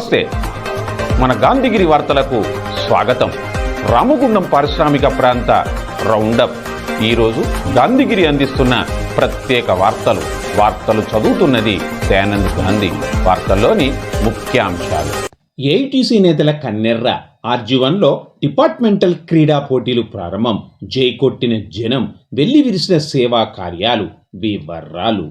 నమస్తే. మన గాంధీగిరి వార్తలకు స్వాగతం. రామగుండం పారిశ్రామిక ప్రాంత రౌండప్. ఈరోజు గాంధీగిరి అందిస్తున్న ప్రత్యేక వార్తలు. వార్తలు చదువుతున్నది దయానంద్ గాంధీ. వార్తల్లోని ముఖ్యాంశాలు. ఏఐటీసీ నేతల కన్నెర్ర. ఆర్జీవన్లో డిపార్ట్మెంటల్ క్రీడా పోటీలు ప్రారంభం. జై కొట్టిన జనం. వెళ్ళి విరిసిన సేవా కార్యాలు. వివరాలు.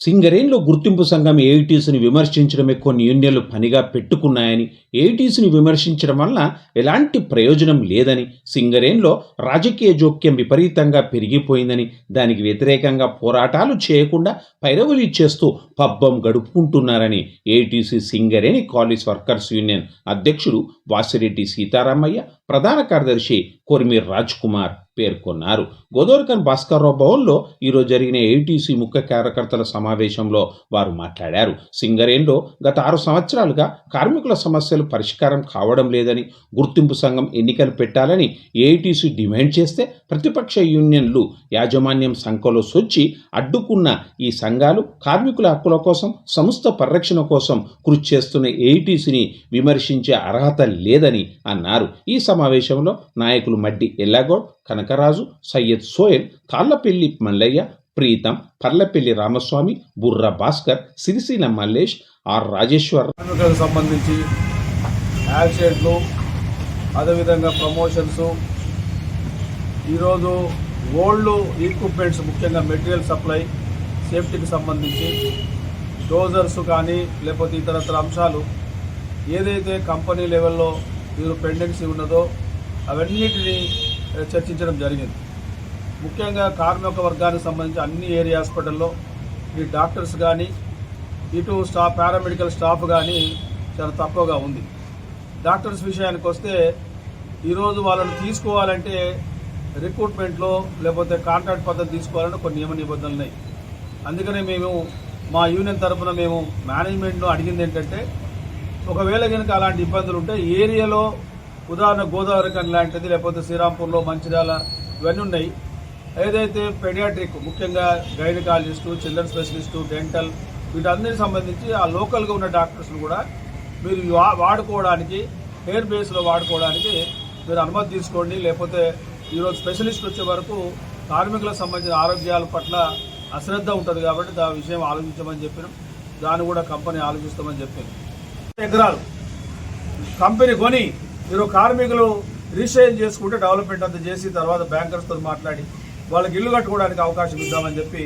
సింగరేన్లో గుర్తింపు సంఘం ఏఐటీసీని విమర్శించడమే కొన్ని యూనియన్లు పనిగా పెట్టుకున్నాయని ఏఐటీసీని విమర్శించడం వల్ల ఎలాంటి ప్రయోజనం లేదని సింగరేన్లో రాజకీయ జోక్యం విపరీతంగా పెరిగిపోయిందని దానికి వ్యతిరేకంగా పోరాటాలు చేయకుండా పైరవులు చేస్తూ పబ్బం గడుపుకుంటున్నారని AITC Singareni colliery workers union అధ్యక్షుడు వాసిరెడ్డి సీతారామయ్య ప్రధాన కార్యదర్శి కొరిమీర్ రాజ్ కుమార్ పేర్కొన్నారు. గోదోర్కన్ భాస్కర్రావు భవన్లో ఈరోజు జరిగిన ఏటీసీ ముఖ్య కార్యకర్తల సమావేశంలో వారు మాట్లాడారు. సింగరేణిలో గత ఆరు సంవత్సరాలుగా కార్మికుల సమస్యలు పరిష్కారం కావడం లేదని గుర్తింపు సంఘం ఎన్నికలు పెట్టాలని ఏఐటీసీ డిమాండ్ చేస్తే ప్రతిపక్ష యూనియన్లు యాజమాన్యం సంఖలో సొచ్చి అడ్డుకున్న ఈ సంఘాలు కార్మికుల హక్కుల కోసం సంస్థ పరిరక్షణ కోసం కృషి చేస్తున్న ఏఐటీసీని విమర్శించే అర్హత లేదని అన్నారు. ఈ సమావేశంలో నాయకులు మడ్డి ఎల్లాగౌడ్ కనకరాజు సయ్యద్ సోయల్ తాళ్ళపల్లి మల్లయ్య ప్రీతం పర్లపల్లి రామస్వామి బుర్ర భాస్కర్ సిరిసిల మల్లేష్ ఆర్ రాజేశ్వర్. సంబంధించి యాక్సిడెంట్లు అదేవిధంగా ప్రమోషన్స్. ఈరోజు ఓల్డ్ ఈక్విప్మెంట్స్ ముఖ్యంగా మెటీరియల్ సప్లై సేఫ్టీకి సంబంధించి డోజర్స్ కానీ లేకపోతే ఇతరత్ర అంశాలు ఏదైతే కంపెనీ లెవెల్లో మీరు పెండెన్సీ ఉన్నదో అవన్నిటినీ చర్చించడం జరిగింది. ముఖ్యంగా కార్మిక వర్గానికి సంబంధించి అన్ని ఏరియా హాస్పిటల్లో ఈ డాక్టర్స్ కానీ ఇటు స్టాఫ్ పారామెడికల్ స్టాఫ్ కానీ చాలా తక్కువగా ఉంది. డాక్టర్స్ విషయానికి వస్తే ఈరోజు వాళ్ళని తీసుకోవాలంటే రిక్రూట్మెంట్లో లేకపోతే కాంట్రాక్ట్ పద్ధతి తీసుకోవాలంటే కొన్ని నియమ నిబంధనలు ఉన్నాయి. అందుకనే మేము మా యూనియన్ తరఫున మేము మేనేజ్మెంట్ను అడిగింది ఏంటంటే ఒకవేళ కనుక అలాంటి ఇబ్బందులు ఉంటే ఏరియాలో ఉదాహరణ గోదావరి కన్ లాంటిది లేకపోతే శ్రీరాంపూర్లో మంచిర్యాల ఇవన్నీ ఉన్నాయి. ఏదైతే పెడియాట్రిక్ ముఖ్యంగా గైనకాలజిస్టు చిల్డ్రన్ స్పెషలిస్టు డెంటల్ వీటన్నిటికి సంబంధించి ఆ లోకల్గా ఉన్న డాక్టర్స్ని కూడా మీరు వా- వాడుకోవడానికి హెయిర్ బేస్లో వాడుకోవడానికి మీరు అనుమతి తీసుకోండి. లేకపోతే ఈరోజు స్పెషలిస్ట్ వచ్చే వరకు కార్మికులకు సంబంధించిన ఆరోగ్యాల పట్ల అశ్రద్ధ ఉంటుంది కాబట్టి దాని విషయం ఆలోచించమని చెప్పినాం. దాన్ని కూడా కంపెనీ ఆలోచిస్తామని చెప్పింది ఎకరాలు. కంపెనీ కొని మీరు కార్మికులు రిజిస్ట్రేషన్ చేసుకుంటే డెవలప్మెంట్ అంతా చేసి తర్వాత బ్యాంకర్స్తో మాట్లాడి వాళ్ళకి ఇల్లు కట్టుకోవడానికి అవకాశం ఇద్దామని చెప్పి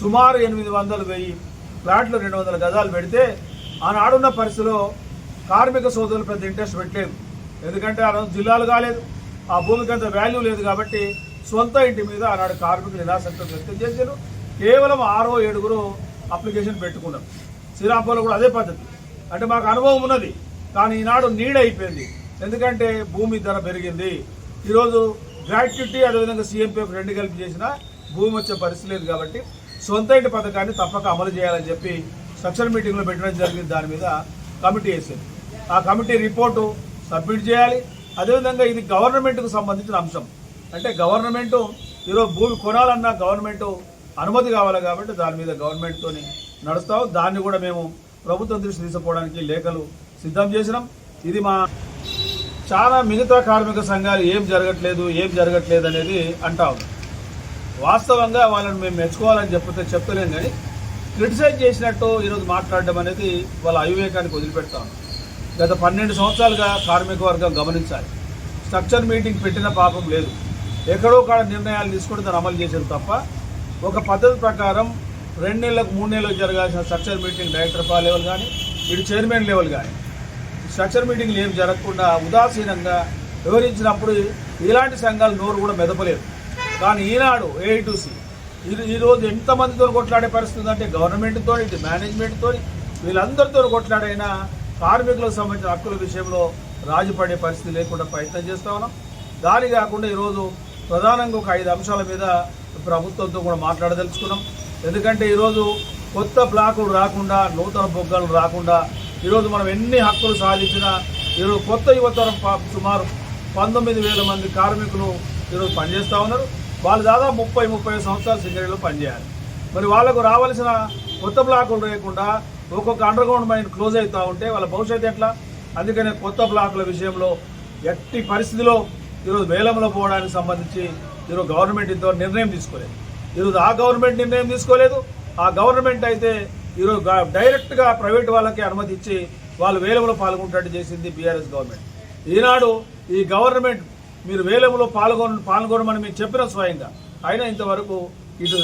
సుమారు ఎనిమిది వందలు వెయ్యి ఫ్లాట్లు రెండు వందల గజాలు పెడితే ఆనాడున్న పరిస్థితిలో కార్మిక సోదరులు పెద్ద ఇంట్రెస్ట్ పెట్టలేదు. ఎందుకంటే ఆ జిల్లాలు కాలేదు ఆ భూమికి అంత వాల్యూ లేదు కాబట్టి సొంత ఇంటి మీద ఆనాడు కార్మికులు నిరాసక్తం వ్యక్తం చేశారు. కేవలం ఆరో ఏడుగురు అప్లికేషన్ పెట్టుకున్నారు. శ్రీరాంపూర్లో కూడా అదే పద్ధతి. అంటే మాకు అనుభవం ఉన్నది కానీ ఈనాడు నీడ అయిపోయింది ఎందుకంటే భూమి ధర పెరిగింది. ఈరోజు గ్రాట్యుటీ అదేవిధంగా సీఎంపీఎఫ్ రెండు కలిపి చేసిన భూమి వచ్చే పరిస్థితి లేదు కాబట్టి సొంత ఇంటి పథకాన్ని తప్పక అమలు చేయాలని చెప్పి స్ట్రక్చర్ మీటింగ్లో పెట్టడం జరిగింది. దాని మీద కమిటీ వేసింది. ఆ కమిటీ రిపోర్టు సబ్మిట్ చేయాలి. అదేవిధంగా ఇది గవర్నమెంట్కు సంబంధించిన అంశం. అంటే గవర్నమెంట్ ఈరోజు భూమి కొనాలన్నా గవర్నమెంట్ అనుమతి కావాలి కాబట్టి దాని మీద గవర్నమెంట్తోని నడుస్తాం దాన్ని కూడా మేము ప్రభుత్వం దృష్టి తీసుకోవడానికి లేఖలు సిద్ధం చేసినాం. ఇది మా చాలా మిగతా కార్మిక సంఘాలు ఏం జరగట్లేదు ఏం జరగట్లేదు అనేది అంటా ఉంది. వాస్తవంగా వాళ్ళని మేము మెచ్చుకోవాలని చెప్పితే చెప్తలేం కానీ క్రిటిసైజ్ చేసినట్టు ఈరోజు మాట్లాడడం అనేది వాళ్ళ అవివేకానికి వదిలిపెడతాం గత పన్నెండు సంవత్సరాలుగా కార్మిక వర్గం గమనించాలి. స్ట్రక్చర్ మీటింగ్ పెట్టిన పాపం లేదు. ఎక్కడో కాడ నిర్ణయాలు తీసుకుని దాన్ని అమలు చేశారు తప్ప ఒక పద్ధతి ప్రకారం రెండు నెలలకు మూడు నెలలకు జరగాల్సిన స్ట్రక్చర్ మీటింగ్ డైరెక్టర్ లెవెల్ కానీ ఇటు చైర్మన్ లెవెల్ కానీ స్ట్రక్చర్ మీటింగ్లు ఏం జరగకుండా ఉదాసీనంగా వివరించినప్పుడు ఇలాంటి సంఘాలు నోరు కూడా మెదపలేదు. కానీ ఈనాడు ఏఐటూసి ఈ ఈరోజు ఎంతమందితో కొట్లాడే పరిస్థితి అంటే గవర్నమెంట్తో ఇటు మేనేజ్మెంట్తో వీళ్ళందరితో కొట్లాడైనా కార్మికులకు సంబంధించిన హక్కుల విషయంలో రాజుపడే పరిస్థితి లేకుండా ప్రయత్నం చేస్తా ఉన్నాం. దాని కాకుండా ఈరోజు ప్రధానంగా ఒక ఐదు అంశాల మీద ప్రభుత్వంతో కూడా మాట్లాడదలుచుకున్నాం. ఎందుకంటే ఈరోజు కొత్త బ్లాకులు రాకుండా నూతన బొగ్గలు రాకుండా ఈరోజు మనం ఎన్ని హక్కులు సాధించినా ఈరోజు కొత్త యువతరం సుమారు పంతొమ్మిది వేల మంది కార్మికులు ఈరోజు పనిచేస్తూ ఉన్నారు. వాళ్ళు దాదాపు ముప్పై ముప్పై సంవత్సరాలు సింగరేణిలో పనిచేయాలి. మరి వాళ్ళకు రావాల్సిన కొత్త బ్లాకులు లేకుండా ఒక్కొక్క అండర్ గ్రౌండ్ మైన్ క్లోజ్ అవుతూ ఉంటే వాళ్ళ భవిష్యత్తు ఎట్లా? అందుకనే కొత్త బ్లాకుల విషయంలో ఎట్టి పరిస్థితిలో ఈరోజు వేలంలో పోవడానికి సంబంధించి ఈరోజు గవర్నమెంట్ ఇంతవరకు నిర్ణయం తీసుకోలేదు. ఈరోజు ఆ గవర్నమెంట్ నిర్ణయం తీసుకోలేదు. ఆ గవర్నమెంట్ అయితే ఈరోజు డైరెక్ట్గా ప్రైవేట్ వాళ్ళకి అనుమతి ఇచ్చి వాళ్ళు వేలంలో పాల్గొంటట్టు చేసింది బీఆర్ఎస్ గవర్నమెంట్. ఈనాడు ఈ గవర్నమెంట్ మీరు వేలంలో పాల్గొన పాల్గొనమని మీరు చెప్పిన స్వయంగా. అయినా ఇంతవరకు ఇటు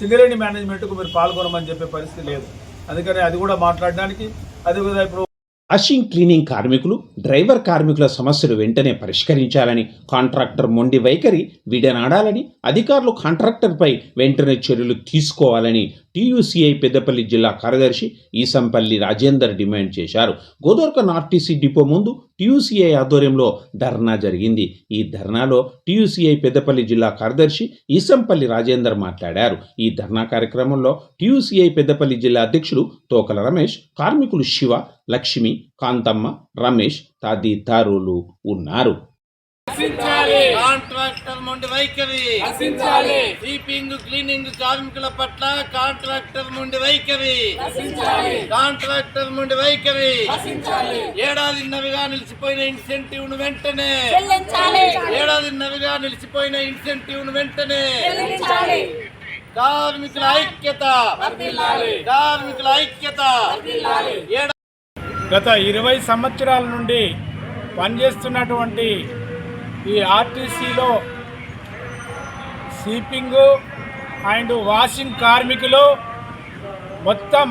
సింగరేణి మేనేజ్మెంట్కు మీరు పాల్గొనమని చెప్పే పరిస్థితి లేదు. అందుకని అది కూడా మాట్లాడడానికి అదేవిధంగా ఇప్పుడు వాషింగ్ క్లీనింగ్ కార్మికులు డ్రైవర్ కార్మికుల సమస్యలు వెంటనే పరిష్కరించాలని కాంట్రాక్టర్ మొండి వైఖరి విడనాడాలని అధికారులు కాంట్రాక్టర్పై వెంటనే చర్యలు తీసుకోవాలని టీయూసీఐ పెద్దపల్లి జిల్లా కార్యదర్శి ఈసంపల్లి రాజేందర్ డిమాండ్ చేశారు. గోదోర్కన్ ఆర్టీసీ డిపో ముందు టీయూసీఐ ఆధ్వర్యంలో ధర్నా జరిగింది. ఈ ధర్నాలో టీయూసీఐ పెద్దపల్లి జిల్లా కార్యదర్శి ఈసంపల్లి రాజేందర్ మాట్లాడారు. ఈ ధర్నా కార్యక్రమంలో టీయూసీఐ పెద్దపల్లి జిల్లా అధ్యక్షుడు తోకల రమేష్ కార్మికులు శివ లక్ష్మి కాంతమ్మ రమేష్ తదితరులు ఉన్నారు. కాంట్రాక్టర్ మొండి వైఖరి. స్వీపింగ్ క్లీనింగ్ కార్మికుల పట్ల కాంట్రాక్టర్ మొండి వైఖరి. కాంట్రాక్టర్ మొండి వైఖరి. ఏడాదిన్నరగా నిలిచిపోయిన ఇన్సెంటివ్ను వెంటనే ఏడాదిన్నరగా నిలిచిపోయిన ఇన్సెంటివ్ను వెంటనే కార్మికుల ఐక్యత. కార్మికుల ఐక్యత. గత ఇరవై సంవత్సరాల నుండి పనిచేస్తున్నటువంటి ఈ ఆర్టీసీలో స్లీపింగ్ అండ్ వాషింగ్ కార్మికులు మొత్తం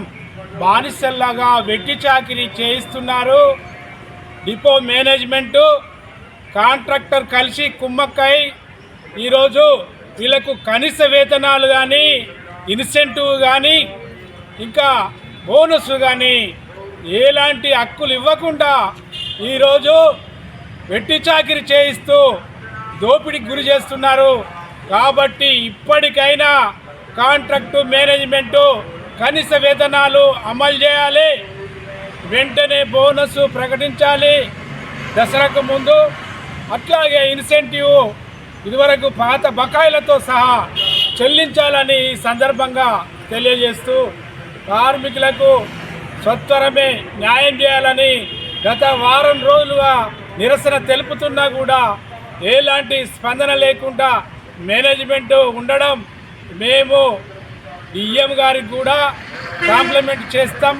బానిసల్లాగా వెట్టి చాకిరీ చేయిస్తున్నారు. డిపో మేనేజ్మెంటు కాంట్రాక్టర్ కలిసి కుమ్మక్కై ఈరోజు వీళ్ళకు కనీస వేతనాలు కానీ ఇన్సెంటివ్ కానీ ఇంకా బోనస్ కానీ ఎలాంటి హక్కులు ఇవ్వకుండా ఈరోజు వెట్టి చాకిరి చేయిస్తూ దోపిడీకి గురి చేస్తున్నారు. కాబట్టి ఇప్పటికైనా కాంట్రాక్టు మేనేజ్మెంటు కనీస వేతనాలు అమలు చేయాలి. వెంటనే బోనస్ ప్రకటించాలి. దసరాకు ముందు అట్లాగే ఇన్సెంటివ్ ఇదివరకు పాత బకాయిలతో సహా చెల్లించాలని ఈ సందర్భంగా తెలియజేస్తూ కార్మికులకు సత్వరమే న్యాయం చేయాలని గత వారం రోజులుగా నిరసన తెలుపుతున్నా కూడా ఎలాంటి స్పందన లేకుండా మేనేజ్మెంట్ ఉండడం మేము డిఎం గారికి కూడా కాంప్లిమెంట్ చేస్తాం.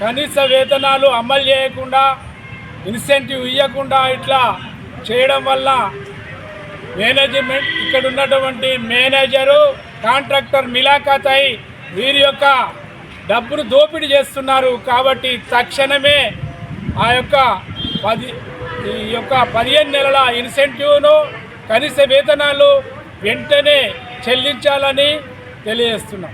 కనీస వేతనాలు అమలు చేయకుండా ఇన్సెంటివ్ ఇవ్వకుండా ఇట్లా చేయడం వల్ల మేనేజ్మెంట్ ఇక్కడ ఉన్నటువంటి మేనేజరు కాంట్రాక్టర్ మిలాఖాత్ అయి వీరి యొక్క డబ్బును దోపిడీ చేస్తున్నారు కాబట్టి తక్షణమే ఆ యొక్క పది ఈ యొక్క పదిహేను నెలల ఇన్సెంటివ్ను కనీస వేతనాలు వెంటనే చెల్లించాలని తెలియజేస్తున్నాం.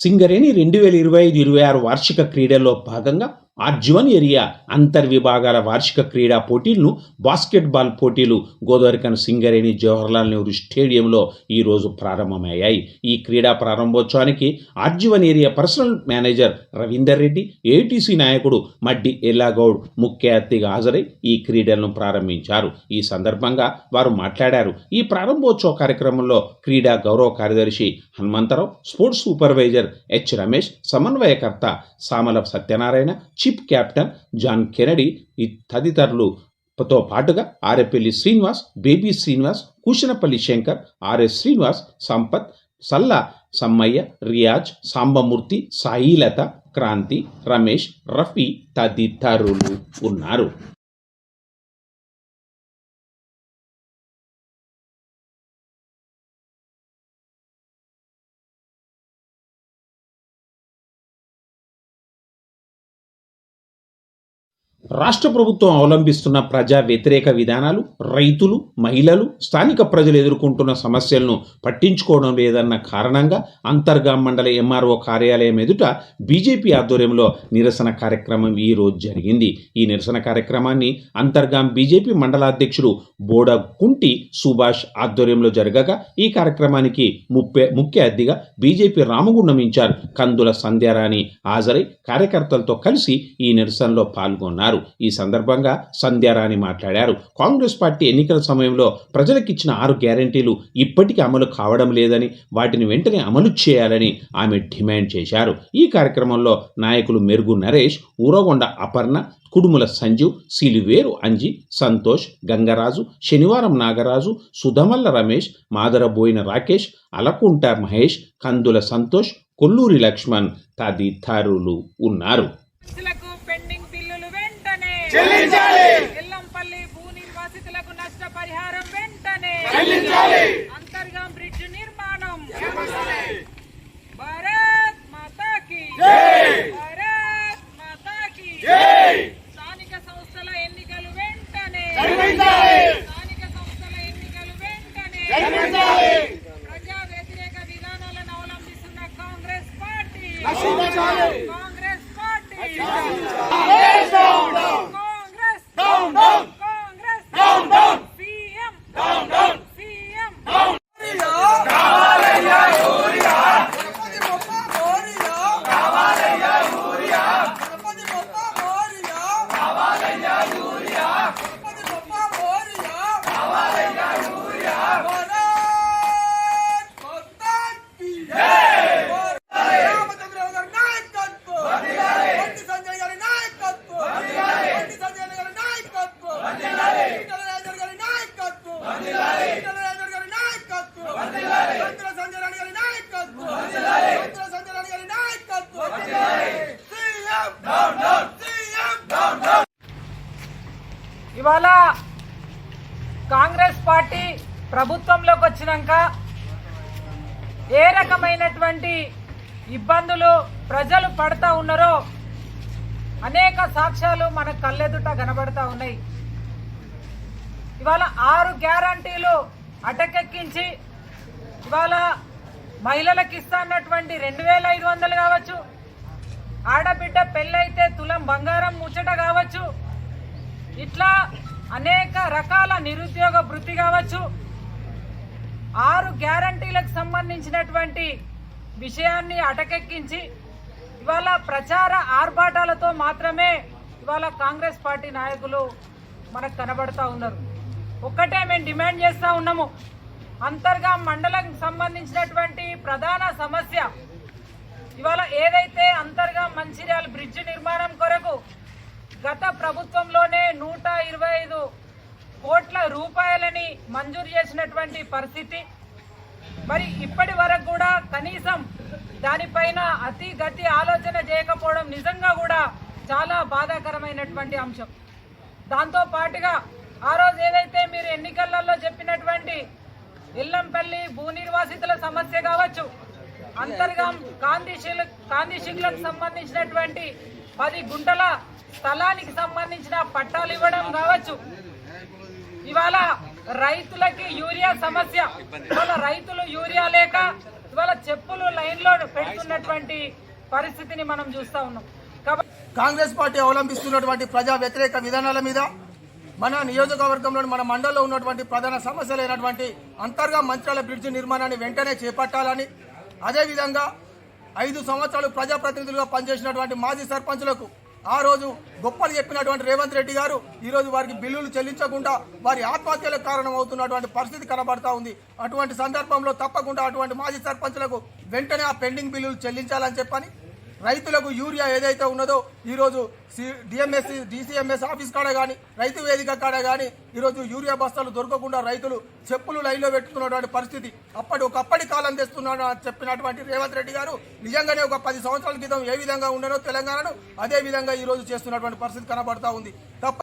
సింగరేణి రెండు వేల ఇరవై ఐదు ఇరవై ఆరు వార్షిక క్రీడల్లో భాగంగా ఆర్జువన్ ఏరియా అంతర్విభాగాల వార్షిక క్రీడా పోటీలను బాస్కెట్బాల్ పోటీలు గోదావరికన్ సింగరేణి జవహర్లాల్ నెహ్రూ స్టేడియంలో ఈరోజు ప్రారంభమయ్యాయి. ఈ క్రీడా ప్రారంభోత్సవానికి RG one area personnel manager Ravinder Reddy ATC నాయకుడు మడ్డి ఎల్లాగౌడ్ ముఖ్య అతిథిగా హాజరై ఈ క్రీడలను ప్రారంభించారు. ఈ సందర్భంగా వారు మాట్లాడారు. ఈ ప్రారంభోత్సవ కార్యక్రమంలో క్రీడా గౌరవ కార్యదర్శి Hanumantharao sports supervisor H Ramesh సమన్వయకర్త Samala Satyanarayana ship captain John Kennedy ఈ తదితరులు తో పాటుగా Arepalli Srinivas Baby Srinivas Kushanapalli Shankar R S Srinivas Sampath Salla Sammaiah Riyaz Sambamurthy Sailatha Kranti Ramesh Rafi తదితరులు ఉన్నారు. రాష్ట్ర ప్రభుత్వం అవలంబిస్తున్న ప్రజా వ్యతిరేక విధానాలు రైతులు మహిళలు స్థానిక ప్రజలు ఎదుర్కొంటున్న సమస్యలను పట్టించుకోవడం లేదన్న కారణంగా అంతర్గాం మండల ఎంఆర్ఓ కార్యాలయం ఎదుట బీజేపీ ఆధ్వర్యంలో నిరసన కార్యక్రమం ఈ రోజు జరిగింది. ఈ నిరసన కార్యక్రమాన్ని అంతర్గాం బీజేపీ మండలాధ్యక్షుడు బోడ కుంటి సుభాష్ ఆధ్వర్యంలో జరగగా ఈ కార్యక్రమానికి ముప్పే ముఖ్య అతిథిగా బీజేపీ రామగుండం ఇన్ఛార్జ్ కందుల సంధ్యారాణి హాజరై కార్యకర్తలతో కలిసి ఈ నిరసనలో పాల్గొన్నారు. ఈ సందర్భంగా సంధ్యారాణి మాట్లాడారు. కాంగ్రెస్ పార్టీ ఎన్నికల సమయంలో ప్రజలకిచ్చిన ఆరు గ్యారంటీలు ఇప్పటికీ అమలు కావడం లేదని వాటిని వెంటనే అమలు చేయాలని ఆమె డిమాండ్ చేశారు. ఈ కార్యక్రమంలో నాయకులు మెరుగు నరేష్ ఊరగొండ అపర్ణ కుడుముల సంజీవ్ సిలివేరు అంజి సంతోష్ గంగరాజు శనివారం నాగరాజు సుధమల్ల రమేష్ మాదరబోయిన రాకేష్ అలకుంట మహేష్ కందుల సంతోష్ కొల్లూరి లక్ష్మణ్ తదితరులు ఉన్నారు. చెల్లించాలి. ఎల్లంపల్లి భూ నిర్వాసితులకు నష్టపరిహారం వెంటనే. చెల్లించాలి. అంతర్గం బ్రిడ్జ్ నిర్మాణం. భారత్ మాతాకి. భారత్ మాతాకి. స్థానిక సంస్థల ఎన్నికలు వెంటనే. స్థానిక సంస్థల ఎన్నికలు వెంటనే. ప్రజా వ్యతిరేక విధానాలను అవలంబిస్తున్న కాంగ్రెస్ పార్టీ. కాంగ్రెస్ పార్టీ కాంగ్రెస్ కాంగ్రెస్ రకమైనటువంటి ఇబ్బందులు ప్రజలు పడతా ఉన్నారో అనేక సాక్ష్యాలు మన కళ్ళెదుట కనబడతా ఉన్నాయి. ఇవాళ ఆరు గ్యారంటీలు అటకెక్కించి ఇవాళ మహిళలకు ఇస్తా అన్నటువంటి రెండు వేల ఐదు వందలు కావచ్చు ఆడబిడ్డ పెళ్ళైతే తులం బంగారం ముచ్చట కావచ్చు ఇట్లా అనేక రకాల నిరుద్యోగ వృత్తి కావచ్చు ఆరు గ్యారంటీలకు సంబంధించినటువంటి విషయాన్ని అటకెక్కించి ఇవాళ ప్రచార ఆర్భాటాలతో మాత్రమే ఇవాళ కాంగ్రెస్ పార్టీ నాయకులు మనకు కనబడతా ఉన్నారు. ఒక్కటే మేము డిమాండ్ చేస్తూ ఉన్నాము. అంతర్గా మండలం సంబంధించినటువంటి ప్రధాన సమస్య ఇవాళ ఏదైతే అంతర్గా మంచిర్యాల బ్రిడ్జ్ నిర్మాణం కొరకు గత ప్రభుత్వంలోనే నూట ఇరవై ఐదు కోట్ల రూపాయలని మంజూరు చేసినటువంటి పరిస్థితి మరి ఇప్పటి వరకు కూడా కనీసం దానిపైన అతి గతి ఆలోచన చేయకపోవడం నిజంగా కూడా చాలా బాధాకరమైనటువంటి అంశం. దాంతో పాటుగా ఆ రోజు ఏదైతే మీరు ఎన్నికలలో చెప్పినటువంటి ఇల్లంపల్లి భూ నిర్వాసితుల సమస్య కావచ్చు అంతర్గం కాంతిశీల కాంతిశీలకు సంబంధించినటువంటి పది గుంటల స్థలానికి సంబంధించిన పట్టాలు ఇవ్వడం కావచ్చు. ఇవాళ రైతులకి యూరియా సమస్య. ఇవాళ రైతులు యూరియా లేక ఇవాళ చెప్పులు లైన్లో పెడుతున్నటువంటి పరిస్థితిని మనం చూస్తా ఉన్నాం. కాబట్టి కాంగ్రెస్ పార్టీ అవలంబిస్తున్నటువంటి ప్రజా వ్యతిరేక విధానాల మీద మన నియోజకవర్గంలోని మన మండలంలో ఉన్నటువంటి ప్రధాన సమస్యలైనటువంటి అంతర్గా మంత్రాల బ్రిడ్జ్ నిర్మాణాన్ని వెంటనే చేపట్టాలని అదేవిధంగా ఐదు సంవత్సరాలు ప్రజాప్రతినిధులుగా పనిచేసినటువంటి మాజీ సర్పంచులకు ఆ రోజు గొప్పలు చెప్పినటువంటి రేవంత్ రెడ్డి గారు ఈరోజు వారికి బిల్లులు చెల్లించకుండా వారి ఆత్మహత్యలకు కారణమవుతున్నటువంటి పరిస్థితి కనబడతా ఉంది. అటువంటి సందర్భంలో తప్పకుండా అటువంటి మాజీ సర్పంచులకు వెంటనే ఆ పెండింగ్ బిల్లులు చెల్లించాలని చెప్పని రైతులకు యూరియా ఏదైతే ఉన్నదో ఈరోజు సి డిఎంఎస్సి డిసిఎంఎస్ ఆఫీస్ కాడ కానీ రైతు వేదిక కాడ కానీ ఈరోజు యూరియా బస్తాలు దొరకకుండా రైతులు చెప్పులు లైన్లో పెట్టుకున్నటువంటి పరిస్థితి. అప్పటి ఒకప్పటి కాలం తెస్తున్నాడు అని చెప్పినటువంటి రేవంత్ రెడ్డి గారు నిజంగానే ఒక పది సంవత్సరాల క్రితం ఏ విధంగా ఉండనో తెలంగాణను అదే విధంగా ఈరోజు చేస్తున్నటువంటి పరిస్థితి కనబడతా ఉంది. తప్ప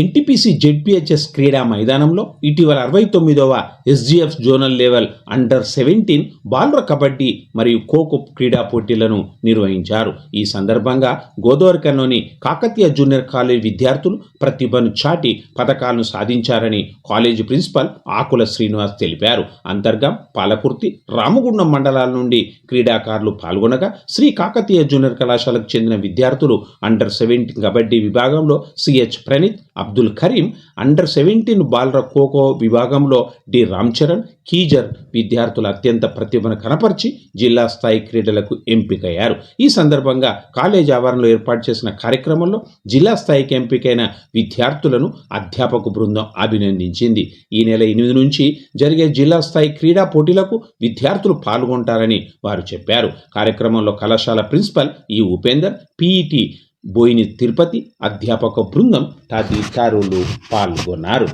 ఎన్టీపీసీ జెడ్పీహెచ్ఎస్ క్రీడా మైదానంలో ఇటీవల అరవై తొమ్మిదవ SGF zonal level under seventeen బాలుర కబడ్డీ మరియు ఖోఖో క్రీడా పోటీలను నిర్వహించారు. ఈ సందర్భంగా గోదావరికర్లోని కాకతీయ జూనియర్ కాలేజ్ విద్యార్థులు ప్రతిభను చాటి పథకాలను సాధించారని కాలేజీ ప్రిన్సిపల్ ఆకుల శ్రీనివాస్ తెలిపారు. అంతర్గం పాలకుర్తి రామగుండం మండలాల నుండి క్రీడాకారులు పాల్గొనగా శ్రీ కాకతీయ జూనియర్ కళాశాలకు చెందిన విద్యార్థులు అండర్ సెవెంటీన్ కబడ్డీ విభాగంలో CH Praneeth Abdul Karim under seventeen బాలర kho kho విభాగంలో డి. రామ్ చరణ్ కీజర్ విద్యార్థులు అత్యంత ప్రతిభను కనపరిచి జిల్లా స్థాయి క్రీడలకు ఎంపికయ్యారు. ఈ సందర్భంగా కాలేజ్ ఆవరణలో ఏర్పాటు చేసిన కార్యక్రమంలో జిల్లా స్థాయికి ఎంపికైన విద్యార్థులను అధ్యాపక బృందం అభినందించింది. ఈ నెల ఎనిమిది నుంచి జరిగే జిల్లా స్థాయి క్రీడా పోటీలకు విద్యార్థులు పాల్గొంటారని వారు చెప్పారు. కార్యక్రమంలో కళాశాల ప్రిన్సిపల్ ఈ ఉపేందర్ పీఈటీ బోయిని తిరుపతి అధ్యాపక బృందం తదితరులు పాల్గొన్నారు.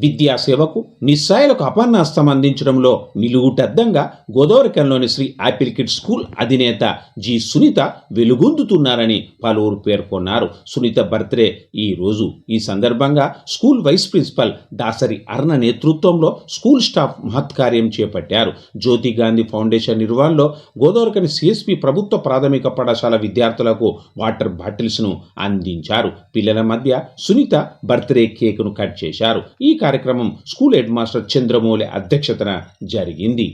విద్యాసేవకు నిస్సాయులకు అపన్నాస్తం అందించడంలో నిలువుటద్దంగా గోదావరికంలోని శ్రీ ఆపిల్ కిడ్ స్కూల్ అధినేత జి సునీత వెలుగొందుతున్నారని పలువురు పేర్కొన్నారు. సునీత బర్త్డే ఈ రోజు. ఈ సందర్భంగా school vice principal Dasari Arna నేతృత్వంలో స్కూల్ స్టాఫ్ మహత్కార్యం చేపట్టారు. జ్యోతి గాంధీ ఫౌండేషన్ నిర్వహణలో గోదావరికని సిఎస్పి ప్రభుత్వ ప్రాథమిక పాఠశాల విద్యార్థులకు వాటర్ బాటిల్స్ను అందించారు. పిల్లల మధ్య సునీత బర్త్డే కేకును కట్ చేశారు. ఈ కార్యక్రమం స్కూల్ హెడ్ మాస్టర్ చంద్రమౌళి అధ్యక్షతన జరిగింది.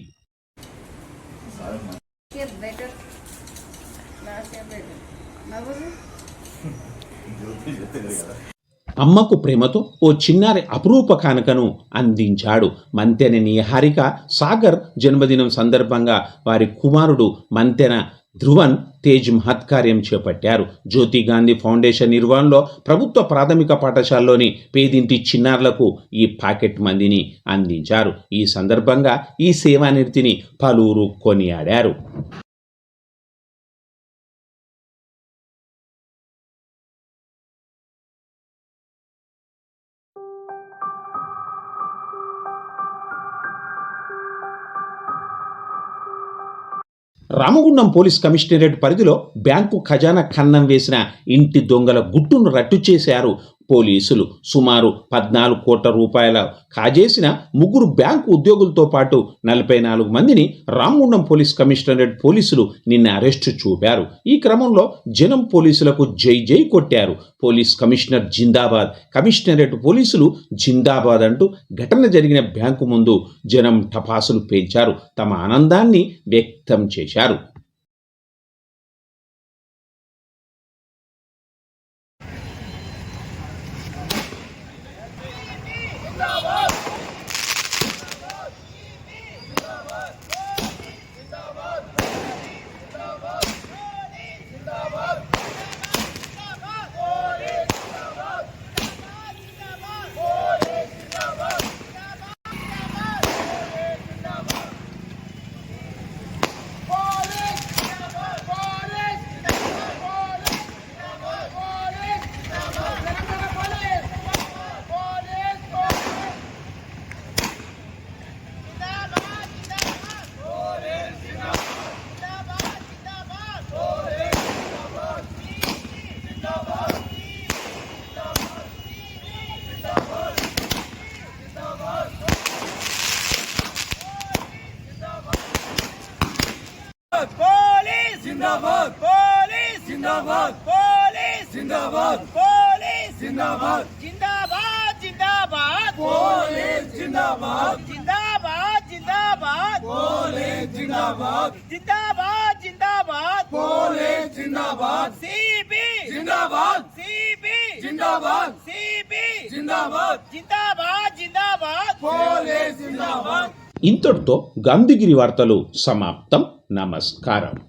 అమ్మకు ప్రేమతో ఓ చిన్నారి అపురూప కానుకను అందించాడు. మంతెన నిహారిక సాగర్ జన్మదినం సందర్భంగా వారి కుమారుడు మంతెన ధ్రువన్ తేజ్ మహత్కార్యం చేపట్టారు. జ్యోతి గాంధీ ఫౌండేషన్ నిర్వహణలో ప్రభుత్వ ప్రాథమిక పాఠశాలలోని పేదింటి చిన్నారులకు ఈ పాకెట్ మందిని అందించారు. ఈ సందర్భంగా ఈ సేవానిర్తిని పలువురు కొనియాడారు. రామగుండం పోలీస్ కమిషనరేట్ పరిధిలో బ్యాంకు ఖజానా ఖన్నం వేసిన ఇంటి దొంగల గుట్టును రట్టు చేశారు పోలీసులు సుమారు పద్నాలుగు కోట్ల రూపాయల కాజేసిన ముగ్గురు బ్యాంకు ఉద్యోగులతో పాటు నలభై నాలుగు మందిని రామగుండం పోలీస్ కమిషనరేట్ పోలీసులు నిన్న అరెస్టు చూపారు. ఈ క్రమంలో జనం పోలీసులకు జై జై కొట్టారు. పోలీస్ కమిషనర్ జిందాబాద్ కమిషనరేట్ పోలీసులు జిందాబాద్ అంటూ ఘటన జరిగిన బ్యాంకు ముందు జనం టపాసులు పేల్చారు. తమ ఆనందాన్ని వ్యక్తం చేశారు. పోలీస్ జిందాబాద్ పోలీస్ జిందాబాద్ పోలీస్ జిందాబాద్ పోలీస్ జిందాబాద్ జిందాబాద్ జిందాబాద్ పోలీస్ జిందాబాద్ జిందాబాద్ జిందాబాద్ పోలీస్ జిందాబాద్ జిందాబాద్ జిందాబాద్ పోలీస్ జిందాబాద్ సిపి జిందాబాద్ సిపి జిందాబాద్ సిపి జిందాబాద్ జిందాబాద్ జిందాబాద్ పోలీస్ జిందాబాద్ ఇంతటితో గాంధీగిరి వార్తలు సమాప్తం. Namaskaram